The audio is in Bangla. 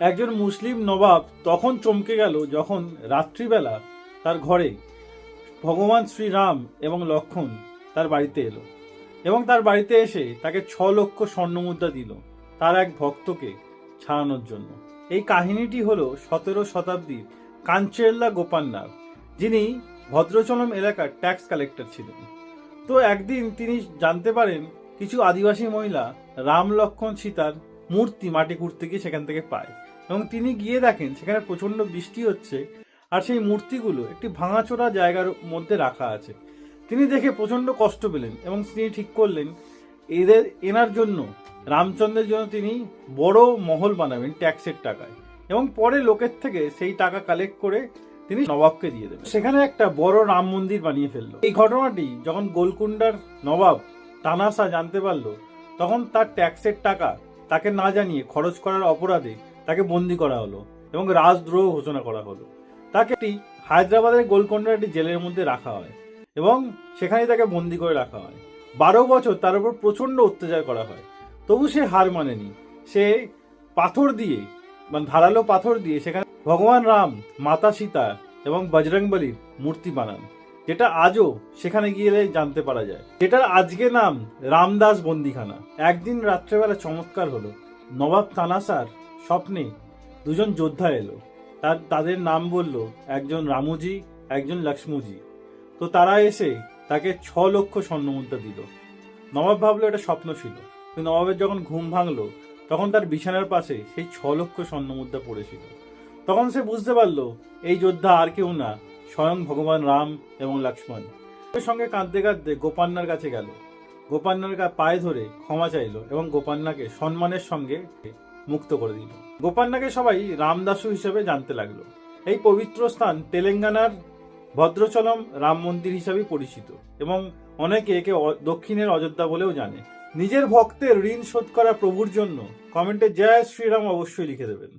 একজন মুসলিম নবাব তখন চমকে গেল যখন রাত্রিবেলা তার ঘরে ভগবান শ্রীরাম এবং লক্ষণ তার বাড়িতে এলো এবং তার বাড়িতে এসে তাকে ছ লক্ষ স্বর্ণমুদ্রা দিল তার এক ভক্তকে ছাড়ানোর জন্য। এই কাহিনীটি হলো সতেরো শতাব্দীর কাঞ্চেল্লা গোপান্নার যিনি ভদ্রচলম এলাকার ট্যাক্স কালেক্টর ছিলেন। তো একদিন তিনি জানতে পারেন, কিছু আদিবাসী মহিলা রাম লক্ষণ সীতার মূর্তি মাটি কুড়তে গিয়ে সেখান থেকে পায়। এবং তিনি গিয়ে দেখেন সেখানে প্রচণ্ড বৃষ্টি হচ্ছে আর সেই মূর্তিগুলো একটি ভাঙাচোরা জায়গার মধ্যে রাখা আছে। তিনি দেখে প্রচণ্ড কষ্ট পেলেন এবং তিনি ঠিক করলেন, এদের, এনার জন্য, রামচন্দ্রের জন্য তিনি বড় মহল বানাবেন ট্যাক্সের টাকায়। এবং পরে লোকের থেকে সেই টাকা কালেক্ট করে তিনি নবাবকে দিয়ে দেবেন। সেখানে একটা বড় রাম মন্দির বানিয়ে ফেলল। এই ঘটনাটি যখন গোলকুন্ডার নবাব তানাসা জানতে পারল, তখন তার ট্যাক্সের টাকা তাকে না জানিয়ে খরচ করার অপরাধে তাকে বন্দি করা হলো এবং রাজদ্রোহ ঘোষণা করা হলো। তাকে একটি হায়দ্রাবাদের গোলকোন্ডার একটি জেলের মধ্যে রাখা হয় এবং সেখানে তাকে বন্দি করে রাখা হয়। বারো বছর তার উপর প্রচণ্ড অত্যাচার করা হয়। তবু সে হার মানেনি। সে পাথর দিয়ে মানে ধারালো পাথর দিয়ে সেখানে ভগবান রাম, মাতা সীতা এবং বজরংবলীর মূর্তি বানান। যেটা আজও সেখানে গিয়ে জানতে পারা যায়। যেটার আজকে নাম রামদাস বন্দিখানা। একদিন রাত্রেবেলা চমৎকার হলো। নবাব তানাসার স্বপ্নে দুজন যোদ্ধা এলো। তার, তাদের নাম বলল একজন রামুজি, একজন লক্ষ্মুজি। তো তারা এসে তাকে ছ লক্ষ স্বর্ণমুদ্রা দিল। নবাব ভাবলো এটা স্বপ্ন ছিল। কিন্তু নবাবের যখন ঘুম ভাঙলো, তখন তার বিছানার পাশে সেই ছ লক্ষ স্বর্ণমুদ্রা পড়েছিল। তখন সে বুঝতে পারল, এই যোদ্ধা আর কেউ না। স্বয়ং ভগবান রাম এবং লক্ষ্মণ। ওর সঙ্গে কাঁদতে কাঁদতে গোপান্নার কাছে গেল। গোপান্নার কা পায়ে ধরে ক্ষমা চাইল এবং গোপান্নাকে সম্মানের সঙ্গে মুক্ত করে দিল। গোপান্নাকে সবাই রামদাসু হিসেবে জানতে লাগল। এই পবিত্র স্থান তেলেঙ্গানার ভদ্রচলম রাম মন্দির হিসাবে পরিচিত এবং অনেকে একে দক্ষিণের অযোধ্যা বলেও জানে। নিজের ভক্তের ঋণ শোধ করা প্রভুর জন্য কমেন্টে জয় শ্রীরাম অবশ্যই লিখে দেবেন।